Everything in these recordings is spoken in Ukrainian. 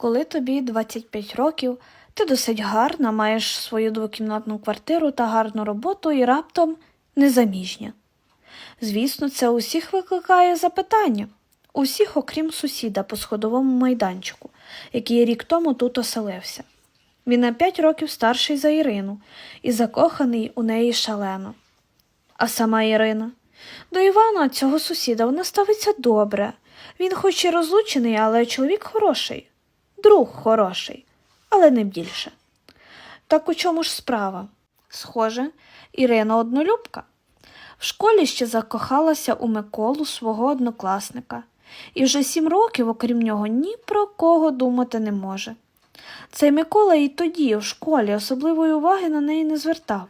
Коли тобі 25 років, ти досить гарна, маєш свою двокімнатну квартиру та гарну роботу і раптом незаміжня. Звісно, це усіх викликає запитання. Усіх, окрім сусіда по сходовому майданчику, який рік тому тут оселився. Він на п'ять років старший за Ірину і закоханий у неї шалено. А сама Ірина. До Івана, цього сусіда, вона ставиться добре. Він хоч і розлучений, але чоловік хороший, друг хороший, але не більше. Так у чому ж справа? Схоже, Ірина однолюбка. В школі ще закохалася у Миколу свого однокласника, і вже сім років, окрім нього, ні про кого думати не може. Цей Микола і тоді, в школі, особливої уваги на неї не звертав,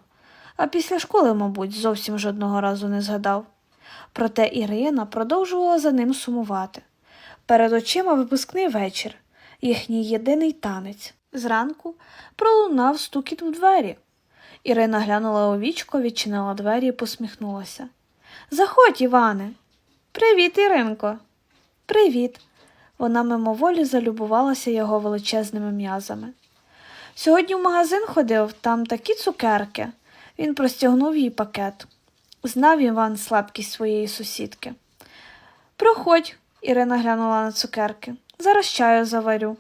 а після школи, мабуть, зовсім жодного разу не згадав. Проте Ірина продовжувала за ним сумувати. Перед очима випускний вечір, їхній єдиний танець. Зранку пролунав стукіт у двері. Ірина глянула у вічко, відчинила двері і посміхнулася. Заходь, Іване. Привіт, Іринко. Привіт. Вона мимоволі залюбувалася його величезними м'язами. Сьогодні в магазин ходив, там такі цукерки. Він простягнув їй пакет. Знав Іван слабкість своєї сусідки. Проходь, Ірина глянула на цукерки. Зараз чаю заварю.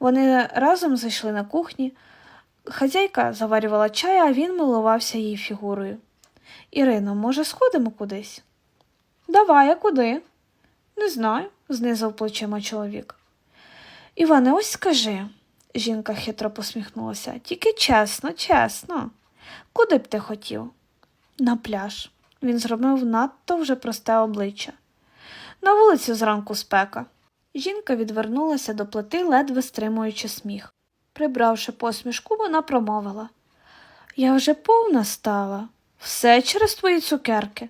Вони разом зайшли на кухні. Хазяйка заварювала чай, а він милувався її фігурою. Ірино, може, сходимо кудись? Давай, а куди? Не знаю, знизав плечима чоловік. Іване, ось скажи, жінка хитро посміхнулася, тільки чесно, чесно. Куди б ти хотів? На пляж. Він зробив надто вже просте обличчя. На вулицю зранку спека. Жінка відвернулася до плити, ледве стримуючи сміх. Прибравши посмішку, вона промовила Я вже повна стала. Все через твої цукерки.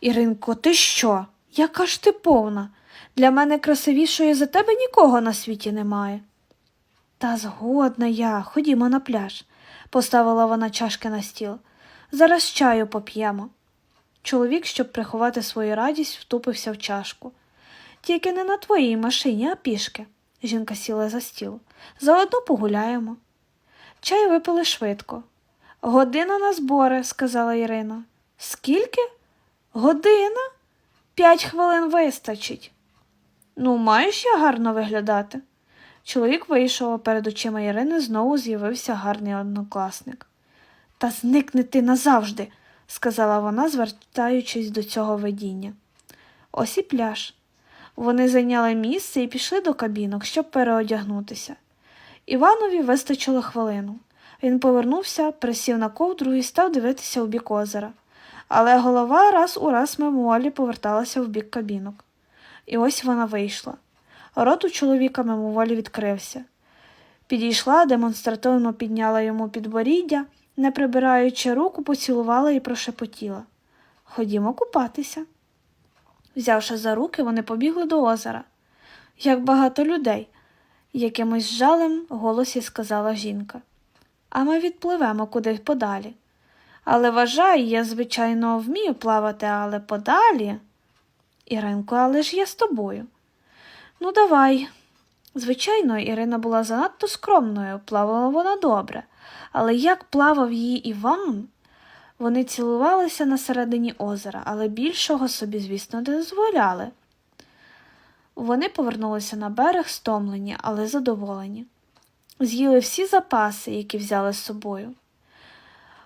Іринко, ти що? Яка ж ти повна? Для мене красивішої за тебе нікого на світі немає. Та згодна я, ходімо на пляж, поставила вона чашки на стіл. Зараз чаю поп'ємо. Чоловік, щоб приховати свою радість, втупився в чашку. Тільки не на твоїй машині, а пішки. Жінка сіла за стіл. Заодно погуляємо. Чай випили швидко. Година на збори, сказала Ірина. Скільки? Година? П'ять хвилин вистачить. Ну, маєш я гарно виглядати. Чоловік вийшов, перед очима Ірини знову з'явився гарний однокласник. Та зникни ти назавжди, сказала вона, звертаючись до цього видіння. Ось і пляж. Вони зайняли місце і пішли до кабінок, щоб переодягнутися. Іванові вистачило хвилину. Він повернувся, присів на ковдру і став дивитися у бік озера. Але голова раз у раз мимоволі поверталася в бік кабінок. І ось вона вийшла. Рот у чоловіка мимоволі відкрився. Підійшла, демонстративно підняла йому підборіддя, не прибираючи руку, поцілувала і прошепотіла. Ходімо купатися. Взявши за руки, вони побігли до озера. Як багато людей, якимось жалем в голосі сказала жінка. А ми відпливемо кудись подалі. Але вважай, я, звичайно, вмію плавати, але подалі. Іринко, але ж я з тобою. Ну, давай. Звичайно, Ірина була занадто скромною, плавала вона добре, але як плавав її Іван? Вони цілувалися на середині озера, але більшого собі, звісно, не дозволяли. Вони повернулися на берег стомлені, але задоволені. З'їли всі запаси, які взяли з собою.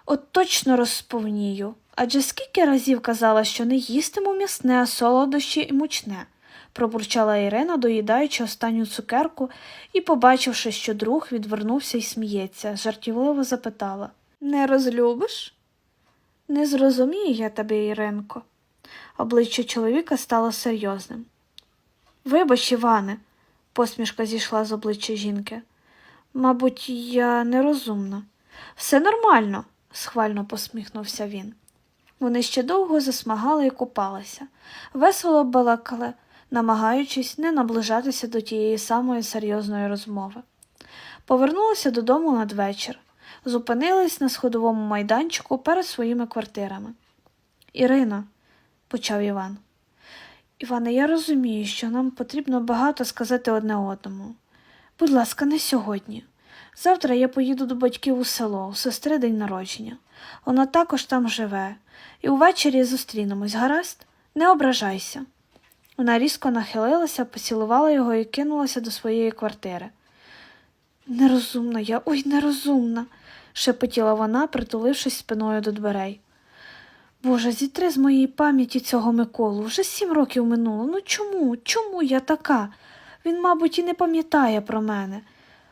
От точно розповнію, адже скільки разів казала, що не їстиму м'ясне, солодощі і мучне, пробурчала Ірина, доїдаючи останню цукерку і, побачивши, що друг відвернувся і сміється, жартівливо запитала Не розлюбиш? Не зрозумію я тебе, Іринко. Обличчя чоловіка стало серйозним. Вибач, Іване, посмішка зійшла з обличчя жінки. Мабуть, я нерозумна. Все нормально, схвально посміхнувся він. Вони ще довго засмагали і купалися, весело балакали, намагаючись не наближатися до тієї самої серйозної розмови. Повернулися додому надвечір, зупинились на сходовому майданчику перед своїми квартирами. Ірина, почав Іван. Іване, я розумію, що нам потрібно багато сказати одне одному. Будь ласка, не сьогодні. Завтра я поїду до батьків у село, у сестри день народження. Вона також там живе, і увечері зустрінемось, гаразд? Не ображайся. Вона різко нахилилася, поцілувала його і кинулася до своєї квартири. Нерозумна я, ой, нерозумна, шепотіла вона, притулившись спиною до дверей. Боже, зітри з моєї пам'яті цього Миколу. Вже сім років минуло. Ну чому? Чому я така? Він, мабуть, і не пам'ятає про мене.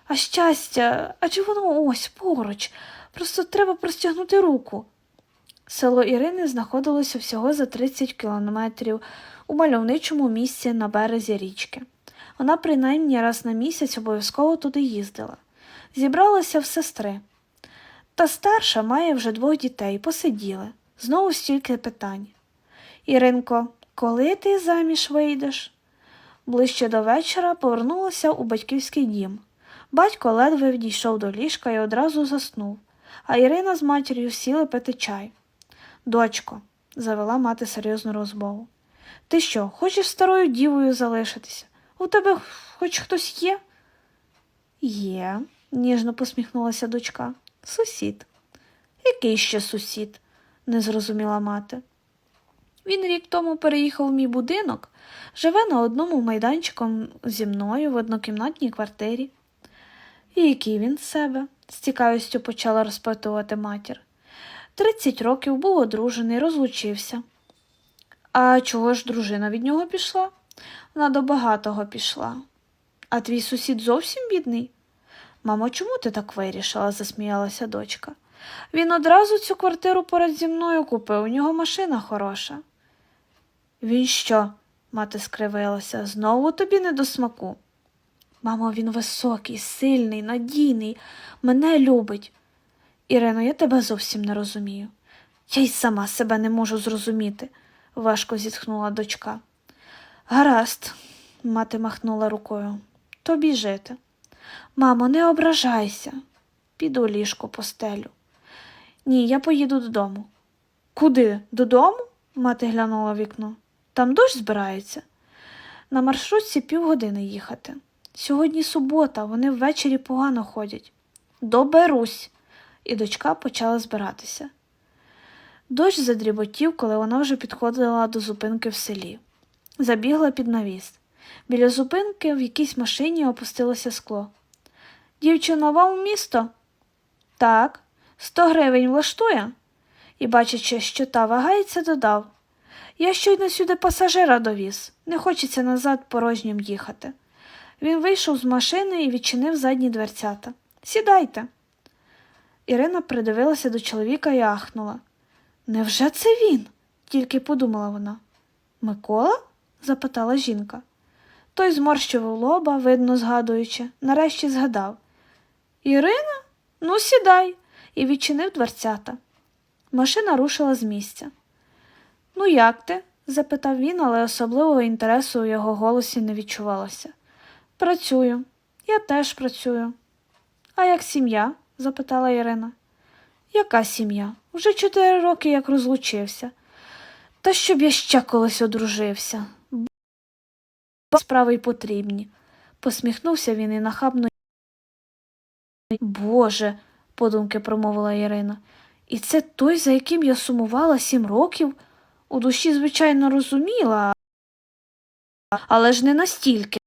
А щастя, адже воно ось поруч. Просто треба простягнути руку. Село Ірини знаходилося всього за 30 кілометрів у мальовничому місці на березі річки. Вона принаймні раз на місяць обов'язково туди їздила. Зібралася в сестри. Та старша має вже двох дітей, посиділи. Знову стільки питань. Іринко, коли ти заміж вийдеш? Ближче до вечора повернулася у батьківський дім. Батько ледве відійшов до ліжка і одразу заснув, а Ірина з матір'ю сіли пити чай. Дочко, завела мати серйозну розмову. Ти що, хочеш старою дівою залишитися? У тебе хоч хтось є? Є, ніжно посміхнулася дочка. Сусід. Який ще сусід? не зрозуміла мати. Він рік тому переїхав у мій будинок, живе на одному майданчиком зі мною в однокімнатній квартирі. І який він з себе? з цікавістю почала розпитувати матір. Тридцять років був одружений, розлучився. А чого ж дружина від нього пішла? Вона до багатого пішла. А твій сусід зовсім бідний? Мамо, чому ти так вирішила? засміялася дочка. Він одразу цю квартиру поряд зі мною купив, у нього машина хороша. Він що? мати скривилася, знову тобі не до смаку. Мамо, він високий, сильний, надійний, мене любить. Ірино, я тебе зовсім не розумію. Я й сама себе не можу зрозуміти, важко зітхнула дочка. Гаразд, мати махнула рукою. Тобі жити. Мамо, не ображайся. Піду ліжко постелю. Ні, я поїду додому. Куди? Додому? мати глянула в вікно. Там дощ збирається. На маршрутці півгодини їхати. Сьогодні субота, вони ввечері погано ходять. Доберусь. І дочка почала збиратися. Дощ задріботів, коли вона вже підходила до зупинки в селі. Забігла під навіс. Біля зупинки в якійсь машині опустилося скло. Дівчина, вам у місто? Так, сто гривень влаштує? І, бачачи, що та вагається, додав Я щойно сюди пасажира довіз, не хочеться назад порожнім їхати. Він вийшов з машини і відчинив задні дверцята. Сідайте. Ірина придивилася до чоловіка і ахнула. Невже це він? тільки подумала вона. Микола? Запитала жінка. Той зморщував лоба, видно згадуючи, нарешті згадав. Ірина? Ну, сідай, і відчинив дверцята. Машина рушила з місця. Ну, як ти? запитав він, але особливого інтересу у його голосі не відчувалося. Працюю, я теж працюю. А як сім'я? запитала Ірина. Яка сім'я? Вже чотири роки як розлучився. Та щоб я ще колись одружився. Справи й потрібні. Посміхнувся він і нахабно. Боже, подумки промовила Ірина. І це той, за яким я сумувала сім років? У душі, звичайно, розуміла, але ж не настільки.